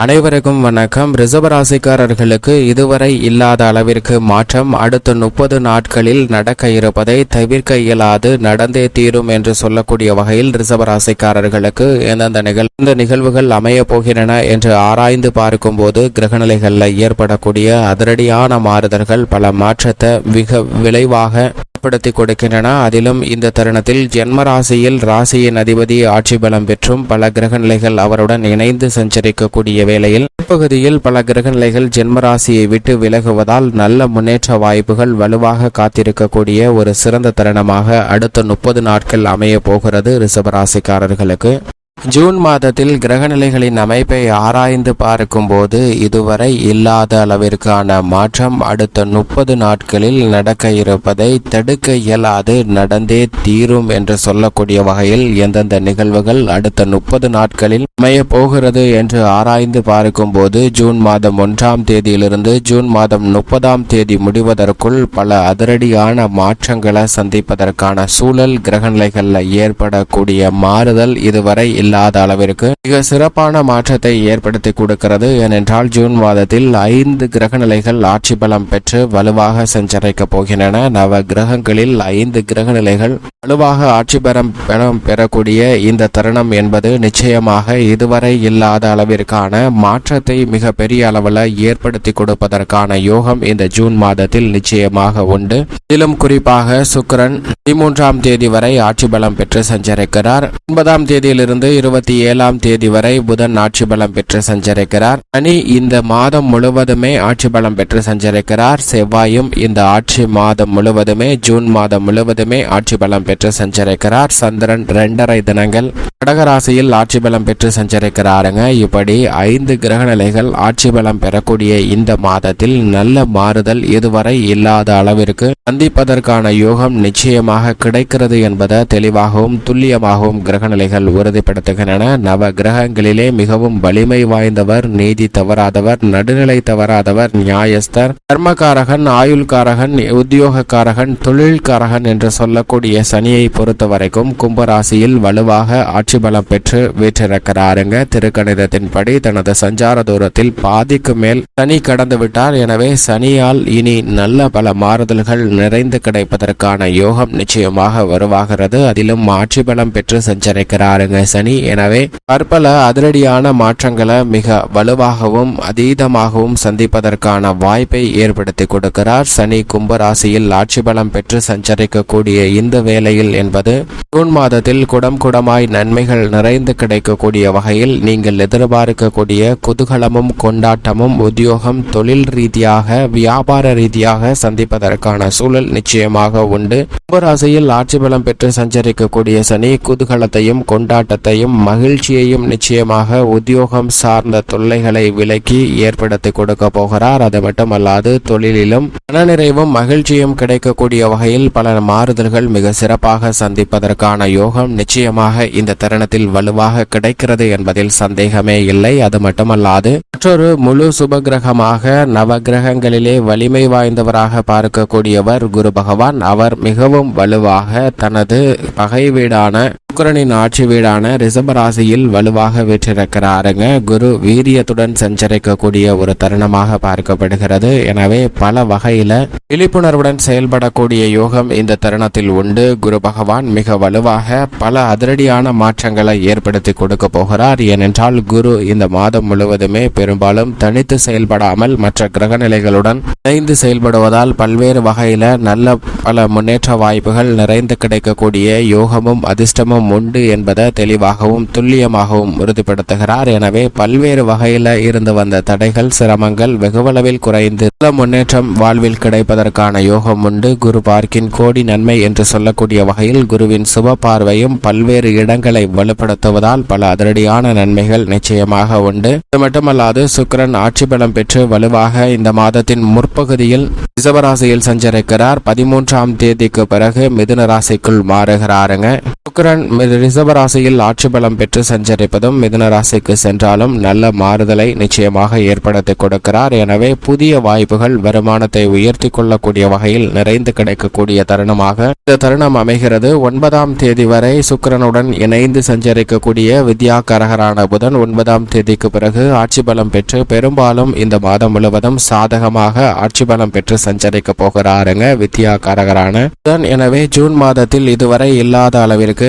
அனைவருக்கும் வணக்கம். ரிசர்வராசிக்காரர்களுக்கு இதுவரை இல்லாத அளவிற்கு மாற்றம் அடுத்த முப்பது நாட்களில் நடக்க இருப்பதை தவிர்க்க இயலாது நடந்தே தீரும் என்று சொல்லக்கூடிய வகையில் ரிசர்வராசிக்காரர்களுக்கு எந்தெந்த நிகழ் இந்த நிகழ்வுகள் அமைய போகின்றன என்று ஆராய்ந்து பார்க்கும்போது கிரகநிலைகளில் ஏற்படக்கூடிய அதிரடியான மாறுதல்கள் பல மாற்றத்தை மிக விளைவாக ஏற்படுத்தி கொடுக்கின்றன. அதிலும் இந்த தருணத்தில் ஜென்ம ராசியில் ராசியின் அதிபதி ஆட்சி பலம் பெற்றும் பல கிரகநிலைகள் அவருடன் இணைந்து சஞ்சரிக்கக்கூடிய வேளையில் பகுதியில் பல கிரகநிலைகள் ஜென்ம ராசியை விட்டு விலகுவதால் நல்ல முன்னேற்ற வாய்ப்புகள் வலுவாக காத்திருக்கக்கூடிய ஒரு சிறந்த தருணமாக அடுத்த முப்பது நாட்கள் அமைய போகிறது ரிஷபராசிக்காரர்களுக்கு. ஜூன் மாதத்தில் கிரகநிலைகளின் அமைப்பை ஆராய்ந்து பார்க்கும்போது இதுவரை இல்லாத அளவிற்கான மாற்றம் அடுத்த முப்பது நாட்களில் நடக்க இருப்பதை தடுக்க இயலாது நடந்தே தீரும் என்று சொல்லக்கூடிய வகையில் எந்தெந்த நிகழ்வுகள் அடுத்த முப்பது நாட்களில் அமையப் போகிறது என்று ஆராய்ந்து பார்க்கும்போது ஜூன் மாதம் ஒன்றாம் தேதியிலிருந்து ஜூன் மாதம் முப்பதாம் தேதி முடிவதற்குள் பல அதிரடியான மாற்றங்களை சந்திப்பதற்கான சூழல் கிரகநிலைகளில் ஏற்படக்கூடிய மாறுதல் இதுவரை இல்லை இல்லாத அளவிற்கு மிக சிறப்பான மாற்றத்தை ஏற்படுத்தி கொடுக்கிறது. ஏனென்றால் ஜூன் மாதத்தில் ஐந்து கிரகநிலைகள் ஆட்சி பலம் பெற்று வலுவாக சஞ்சரிக்கப் போகின்றன. நவ கிரகங்களில் ஐந்து கிரகநிலைகள் வலுவாக ஆட்சி பெறம் பலம் பெறக்கூடிய இந்த தருணம் என்பது நிச்சயமாக இதுவரை இல்லாத அளவிற்கான மாற்றத்தை மிக பெரிய அளவில் ஏற்படுத்தி கொடுப்பதற்கான யோகம் இந்த ஜூன் மாதத்தில் நிச்சயமாக உண்டு. இதிலும் குறிப்பாக சுக்கிரன் பதிமூன்றாம் தேதி வரை ஆட்சி பலம் பெற்று சஞ்சரிக்கிறார். ஒன்பதாம் தேதியிலிருந்து இருபத்தி ஏழாம் தேதி வரை புதன் ஆட்சி பலம் பெற்று சஞ்சரிக்கிறார். சனி இந்த மாதம் முழுவதுமே ஆட்சி பலம் பெற்று சஞ்சரிக்கிறார். செவ்வாயும் இந்த ஆட்சி மாதம் முழுவதுமே ஜூன் மாதம் முழுவதுமே ஆட்சி பலம் பெற்று சஞ்சரிக்கிறார். சந்திரன் இரண்டரை தினங்கள் கடகராசியில் ஆட்சி பலம் பெற்று சஞ்சரிக்கிறாருங்க. இப்படி ஐந்து கிரக நிலைகள் ஆட்சி பலம் பெறக்கூடிய இந்த மாதத்தில் நல்ல மாறுதல் இதுவரை இல்லாத அளவிற்கு சந்திப்பதற்கான யோகம் நிச்சயமாக கிடைக்கிறது என்பதை தெளிவாகவும் துல்லியமாகவும் கிரகநிலைகள் உறுதிப்படுத்துகின்றன. நவ கிரகங்களிலே மிகவும் வலிமை வாய்ந்தவர் நீதி தவறாதவர் நடுநிலை தவறாதவர் நியாயஸ்தர் கர்மகாரகன் ஆயுள்காரகன் உத்தியோகக்காரகன் தொழில்காரகன் என்று சொல்லக்கூடிய சனியை பொறுத்த வரைக்கும் கும்பராசியில் வலுவாக ஆட்சி பலம் பெற்று வீற்றிருக்கிறாருங்க. திருக்கணிதத்தின்படி தனது சஞ்சார தூரத்தில் பாதிக்கு மேல் சனி கடந்து விட்டார் எனவே சனியால் இனி நல்ல பல மாறுதல்கள் நிறைந்து கிடைப்பதற்கான யோகம் நிச்சயமாக வருவாகிறது அதிலும் ஆட்சி பலம் பெற்று சஞ்சரிக்கிறாருங்க சனி. எனவே பற்பல அதிரடியான மாற்றங்களை மிக வலுவாகவும் அதீதமாகவும் சந்திப்பதற்கான வாய்ப்பை ஏற்படுத்தி கொடுக்கிறார். சனி கும்பராசியில் ஆட்சி பலம் பெற்று சஞ்சரிக்கக்கூடிய இந்த வேளையில் என்பது ஜூன் மாதத்தில் குடம் குடமாய் நன்மை நன்மைகள் நிறைந்து கிடைக்கக்கூடிய வகையில் நீங்கள் எதிர்பார்க்கக்கூடிய குதூகலமும் கொண்டாட்டமும் உத்தியோகம் தொழில் ரீதியாக வியாபார ரீதியாக சந்திப்பதற்கான சூழல் நிச்சயமாக உண்டு. கும்பராசியில் ஆட்சி பலம் பெற்று சஞ்சரிக்கக்கூடிய சனி குதூகலத்தையும் கொண்டாட்டத்தையும் மகிழ்ச்சியையும் நிச்சயமாக உத்தியோகம் சார்ந்த தொல்லைகளை விலக்கி ஏற்படுத்தி கொடுக்க போகிறார். அது மட்டுமல்லாது தொழிலிலும் மனநிறைவும் மகிழ்ச்சியும் கிடைக்கக்கூடிய வகையில் பல மாறுதல்கள் மிக சிறப்பாக சந்திப்பதற்கான யோகம் நிச்சயமாக இந்த தருணத்தில் வலுவாக கிடைக்கிறது என்பதில் சந்தேகமே இல்லை. அது மட்டுமல்லாது மற்றொரு முழு சுபகிரகமாக நவகிரகங்களிலே வலிமை வாய்ந்தவராக பார்க்கக்கூடியவர் குரு பகவான். அவர் மிகவும் வலுவாக தனது பகை வீடான சுக்கிரனின் ஆட்சி வீடான ரிஷப ராசியில் வலுவாக வீற்றிருக்கிறாருங்க. குரு வீரியத்துடன் சஞ்சரிக்கக்கூடிய ஒரு தருணமாக பார்க்கப்படுகிறது. எனவே பல வகையில விழிப்புணர்வுடன் செயல்படக்கூடிய யோகம் இந்த தருணத்தில் உண்டு. குரு பகவான் மிக வலுவாக பல அதிரடியான மாற்றங்களை ஏற்படுத்தி கொடுக்க போகிறார். ஏனென்றால் குரு இந்த மாதம் முழுவதுமே பெரும்பாலும் தனித்து செயல்படாமல் மற்ற கிரகநிலைகளுடன் இணைந்து செயல்படுவதால் பல்வேறு வகையில நல்ல பல முன்னேற்ற வாய்ப்புகள் நிறைந்து கிடைக்கக்கூடிய யோகமும் அதிர்ஷ்டமும் உண்டு என்பதை தெளிவாகவும் துல்லியமாகவும் உறுதிப்படுத்துகிறார். எனவே பல்வேறு வகையில இருந்து வந்த தடைகள் சிரமங்கள் வெகுவளவில் குறைந்து நல்ல முன்னேற்றம் வாழ்வில் கிடைப்பதற்கான யோகம் உண்டு. குரு பார்க்கின் கோடி நன்மை என்று சொல்லக்கூடிய வகையில் குருவின் சுப பார்வையும் பல்வேறு இடங்களை வலுப்படுத்துவதால் பல அதிரடியான நன்மைகள் நிச்சயமாக உண்டு. இது மட்டுமல்லாது சுக்கரன் ஆட்சி பலம் பெற்று வலுவாக இந்த மாதத்தின் முற்பகுதியில் ரிசவராசியில் சஞ்சரிக்கிறார். பதிமூன்றாம் தேதிக்கு பிறகு மிதுன ராசிக்குள் மாறுகிறாருங்க. சுக்கிரன் ரிஷபராசியில் ராசியில் ஆட்சி பலம் பெற்று சஞ்சரிப்பதும் மிதுன ராசிக்கு சென்றாலும் நல்ல மாறுதலை நிச்சயமாக ஏற்படுத்தி கொடுக்கிறார். எனவே புதிய வாய்ப்புகள் வருமானத்தை உயர்த்தி கொள்ளக்கூடிய வகையில் நிறைந்து கிடைக்கக்கூடிய தருணமாக இந்த தருணம் அமைகிறது. ஒன்பதாம் தேதி வரை சுக்கரனுடன் இணைந்து சஞ்சரிக்கக்கூடிய வித்யா கரகரான புதன் ஒன்பதாம் தேதிக்கு பிறகு ஆட்சி பலம் பெற்று பெரும்பாலும் இந்த மாதம் முழுவதும் சாதகமாக ஆட்சி பலம் பெற்று சஞ்சரிக்க போகிறாருங்க வித்யா கரகரான புதன். எனவே ஜூன் மாதத்தில் இதுவரை இல்லாத அளவிற்கு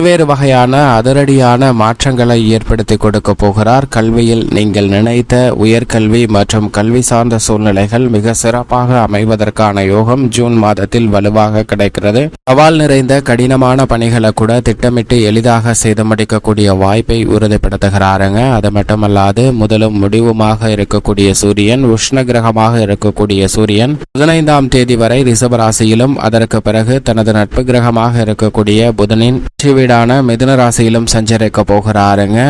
பல்வேறு வகையான அதிரடியான மாற்றங்களை ஏற்படுத்தி கொடுக்க போகிறார். கல்வியில் நீங்கள் நினைத்த உயர்கல்வி மற்றும் கல்வி சார்ந்த சூழ்நிலைகள் மிக சிறப்பாக அமைவதற்கான யோகம் ஜூன் மாதத்தில் வலுவாக கிடைக்கிறது. சவால் நிறைந்த கடினமான பணிகளை கூட திட்டமிட்டு எளிதாக செய்து முடிக்கக்கூடிய வாய்ப்பை உறுதிப்படுத்துகிறாருங்க. அது மட்டுமல்லாது முதலும் முடிவுமாக இருக்கக்கூடிய சூரியன் உஷ்ண கிரகமாக இருக்கக்கூடிய சூரியன் பதினைந்தாம் தேதி வரை ரிஷபராசியிலும் அதற்கு பிறகு தனது நட்பு கிரகமாக இருக்கக்கூடிய புதனின் வீடான மிதுன ராசியிலும் சஞ்சரிக்க போகிறாருங்க.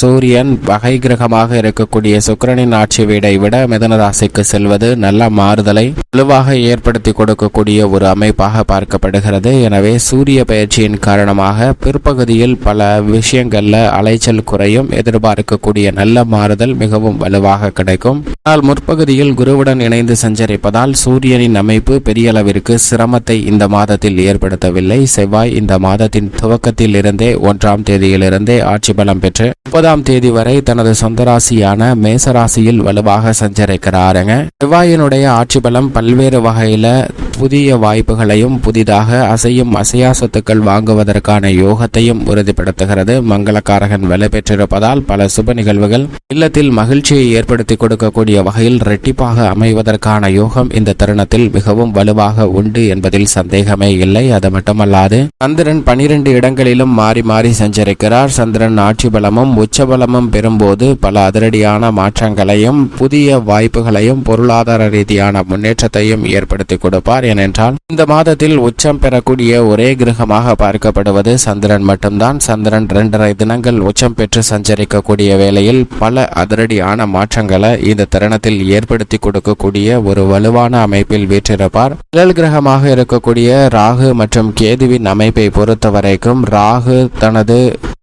சூரியன் வகை கிரகமாக இருக்கக்கூடிய சுக்கிரனின் ஆட்சி வீடை விட மிதுன ராசிக்கு செல்வது நல்ல மாறுதலை வலுவாக ஏற்படுத்தி கொடுக்கக்கூடிய ஒரு அமைப்பாக பார்க்கப்படுகிறது. எனவே சூரிய பயிற்சியின் காரணமாக பிற்பகுதியில் பல விஷயங்களில் அலைச்சல் குறையும். எதிர்பார்க்கக்கூடிய நல்ல மாறுதல் மிகவும் வலுவாக கிடைக்கும். ஆனால் முற்பகுதியில் குருவுடன் இணைந்து சஞ்சரிப்பதால் சூரியனின் அமைப்பு பெரிய அளவிற்கு சிரமத்தை இந்த மாதத்தில் ஏற்படுத்தவில்லை. செவ்வாய் இந்த மாதத்தின் துவக்கத்தில் இருந்தே ஒன்றாம் தேதியிலிருந்தே ஆட்சி பலம் பெற்று முப்பதாம் தேதி வரை தனது சொந்த ராசியான மேச ராசியில் வலுவாக சஞ்சரிக்கிறாருங்க. செவ்வாயினுடைய ஆட்சி பலம் பல்வேறு வகையில புதிய வாய்ப்புகளையும் புதிதாக அசையும் அசையா சொத்துக்கள் வாங்குவதற்கான யோகத்தையும் உறுதிப்படுத்துகிறது. மங்களக்காரகன் வலு பெற்றிருப்பதால் பல சுப நிகழ்வுகள் இல்லத்தில் மகிழ்ச்சியை ஏற்படுத்தி கொடுக்கக்கூடிய வகையில் ரெட்டிப்பாக அமைவதற்கான யோகம் இந்த தருணத்தில் மிகவும் வலுவாக உண்டு என்பதில் சந்தேகமே இல்லை. அது மட்டுமல்லாது சந்திரன் பனிரெண்டு இடங்களிலும் மாறி மாறி சஞ்சரிக்கிறார். சந்திரன் ஆட்சி பலமும் உச்ச பலமும் பெறும்போது பல அதிரடியான மாற்றங்களையும் புதிய வாய்ப்புகளையும் பொருளாதார ரீதியான முன்னேற்றத்தையும் ஏற்படுத்தி கொடுப்பார். ஏனென்றால் இந்த மாதத்தில் உச்சம் பெறக்கூடிய ஒரே கிரகமாக பார்க்கப்படுவது சந்திரன் மட்டும்தான். சந்திரன் இரண்டரை தினங்கள் உச்சம் பெற்று சஞ்சரிக்கக்கூடிய வேளையில் பல அதிரடியான மாற்றங்களை இந்த தருணத்தில் ஏற்படுத்தி கொடுக்கக்கூடிய ஒரு வலுவான அமைப்பில் வீற்றிருப்பார். நிழல் கிரகமாக இருக்கக்கூடிய ராகு மற்றும் கேதுவின் அமைப்பை பொறுத்த வரைக்கும் ராகு தனது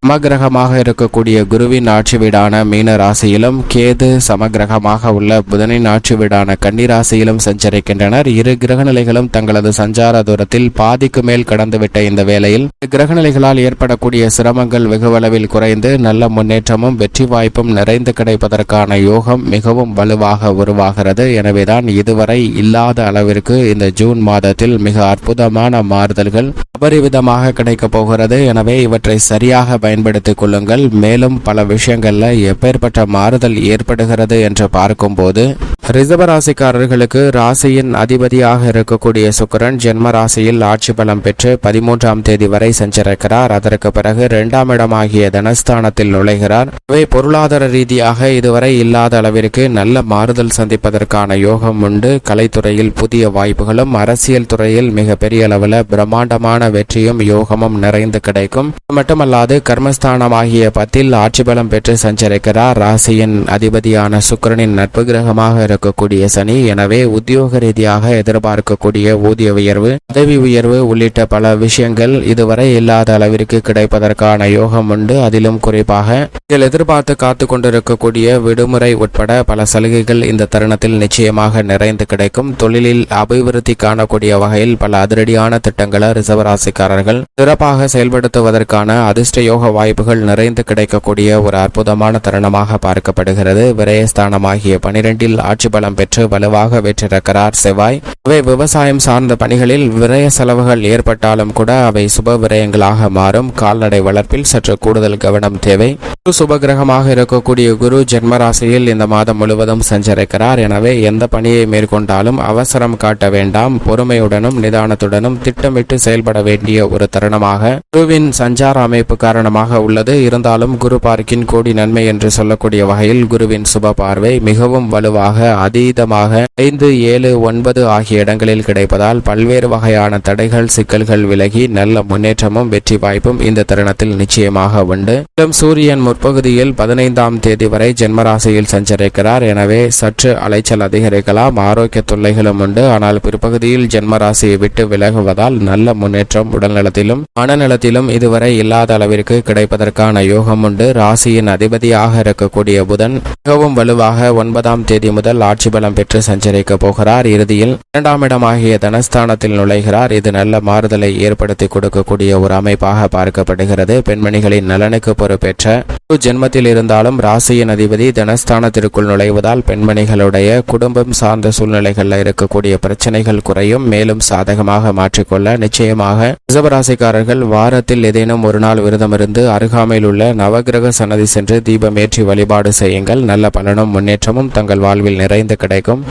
சமகிரகமாக இருக்கக்கூடிய குருவின் ஆட்சி வீடான மீன ராசியிலும் கேது சமகிரகமாக உள்ள புதனின் ஆட்சி வீடான கன்னி ராசியிலும் சஞ்சரிக்கின்றனர். இரு கிரகநிலைகளும் தங்களது சஞ்சார தூரத்தில் பாதிக்கு மேல் கடந்துவிட்ட இந்த வேளையில் கிரகநிலைகளால் ஏற்படக்கூடிய சிரமங்கள் வெகுவளவில் குறைந்து நல்ல முன்னேற்றமும் வெற்றி வாய்ப்பும் நிறைந்து கிடைப்பதற்கான யோகம் மிகவும் வலுவாக உருவாகிறது. எனவேதான் இதுவரை இல்லாத அளவிற்கு இந்த ஜூன் மாதத்தில் மிக அற்புதமான மாறுதல்கள் அபரிவிதமாக கிடைக்கப் போகிறது. எனவே இவற்றை சரியாக பயன்படுத்திக் கொள்ளுங்கள். மேலும் பல விஷயங்கள்ல எப்பேற்பட்ட மாறுதல் ஏற்படுகிறது என்று பார்க்கும்போது ரிசர்வ ராசிக்காரர்களுக்கு ராசியின் அதிபதியாக இருக்கக்கூடிய சுக்கிரன் ஜென்ம ராசியில் ஆட்சி பலம் பெற்று பதிமூன்றாம் தேதி வரை சஞ்சரிக்கிறார். அதற்கு பிறகு இரண்டாம் இடமாகிய தனஸ்தானத்தில் நுழைகிறார். இவை பொருளாதார ரீதியாக இதுவரை இல்லாத அளவிற்கு நல்ல மாறுதல் சந்திப்பதற்கான யோகம் உண்டு. கலைத்துறையில் புதிய வாய்ப்புகளும் அரசியல் துறையில் மிக பெரிய அளவில் பிரம்மாண்டமான வெற்றியும் யோகமும் நிறைந்து கிடைக்கும். மட்டுமல்லாது கர்மஸ்தானமாகிய பத்தில் ஆட்சி பலம் பெற்று சஞ்சரிக்கிறார். ராசியின் அதிபதியான சுக்கிரனின் நட்பு கிரகமாக இருக்கும் எதிர்பார்க்கக்கூடிய சனி எனவே உத்தியோக ரீதியாக எதிர்பார்க்கக்கூடிய ஊதிய உயர்வு பதவி உயர்வு உள்ளிட்ட பல விஷயங்கள் இதுவரை இல்லாத அளவிற்கு கிடைப்பதற்கான யோகம் உண்டு. அதிலும் குறிப்பாக இதில் எதிர்பார்த்து காத்து கொண்டிருக்கக்கூடிய விடுமுறை உட்பட பல சலுகைகள் இந்த தருணத்தில் நிச்சயமாக நிறைந்து கிடைக்கும். தொழிலில் அபிவிருத்தி காணக்கூடிய வகையில் பல அதிரடியான திட்டங்களை ரிசர்வ் ராசிக்காரர்கள் சிறப்பாக செயல்படுத்துவதற்கான அதிர்ஷ்ட யோக வாய்ப்புகள் நிறைந்து கிடைக்கக்கூடிய ஒரு அற்புதமான தருணமாக பார்க்கப்படுகிறது. விரயஸ்தானமாகிய பனிரெண்டில் ஆட்சி பலம் பெற்று வலுவாக வெற்றிருக்கிறார் செவ்வாய். அவை விவசாயம் சார்ந்த பணிகளில் விரய செலவுகள் ஏற்பட்டாலும் கூட அவை சுப விரயங்களாக மாறும். கால்நடை வளர்ப்பில் சற்று கூடுதல் கவனம் தேவை. குரு சுபகிரகமாக இருக்கக்கூடிய குரு ஜென்மராசியில் இந்த மாதம் முழுவதும் சஞ்சரிக்கிறார். எனவே எந்த பணியை மேற்கொண்டாலும் அவசரம் காட்ட வேண்டாம். பொறுமையுடனும் நிதானத்துடனும் திட்டமிட்டு செயல்பட வேண்டிய ஒரு தருணமாக குருவின் சஞ்சார அமைப்பு காரணமாக உள்ளது. இருந்தாலும் குரு பார்க்கின் கோடி நன்மை என்று சொல்லக்கூடிய வகையில் குருவின் சுப பார்வை மிகவும் வலுவாக அதீதமாக ஐந்து ஏழு ஒன்பது ஆகிய இடங்களில் கிடைப்பதால் பல்வேறு வகையான தடைகள் சிக்கல்கள் விலகி நல்ல முன்னேற்றமும் வெற்றி வாய்ப்பும் இந்த தருணத்தில் நிச்சயமாக உண்டு. மேலும் சூரியன் முற்பகுதியில் பதினைந்தாம் தேதி வரை ஜென்மராசியில் சஞ்சரிக்கிறார். எனவே சற்று அலைச்சல் அதிகரிக்கலாம். ஆரோக்கிய தொல்லைகளும் உண்டு. ஆனால் பிற்பகுதியில் ஜென்மராசியை விட்டு விலகுவதால் நல்ல முன்னேற்றம் உடல்நலத்திலும் மனநலத்திலும் இதுவரை இல்லாத அளவிற்கு கிடைப்பதற்கான யோகம் உண்டு. ராசியின் அதிபதியாக இருக்கக்கூடிய புதன் மிகவும் வலுவாக ஒன்பதாம் தேதி முதல் ஆட்சி பலம் பெற்று சஞ்சரிக்கப் போகிறார். இறுதியில் இரண்டாம் இடமாகிய தனஸ்தானத்தில் நுழைகிறார். இது நல்ல மாறுதலை ஏற்படுத்தி கொடுக்கக்கூடிய ஒரு அமைப்பாக பார்க்கப்படுகிறது. பெண்மணிகளின் நலனுக்கு பொறுப்பேற்ற ஜென்மத்தில் இருந்தாலும் ராசியின் அதிபதி தனஸ்தானத்திற்குள் நுழைவதால் பெண்மணிகளுடைய குடும்பம் சார்ந்த சூழ்நிலைகளில் இருக்கக்கூடிய பிரச்சனைகள் குறையும். மேலும் சாதகமாக மாற்றிக்கொள்ள நிச்சயமாக ரிசபராசிக்காரர்கள் வாரத்தில் ஏதேனும் ஒரு நாள் விரதமிருந்து அருகாமையில் உள்ள நவகிரக சன்னதி சென்று தீபமேற்றி வழிபாடு செய்யுங்கள். நல்ல பலனும் முன்னேற்றமும் தங்கள் வாழ்வில் நிறைந்து கிடைக்கும்.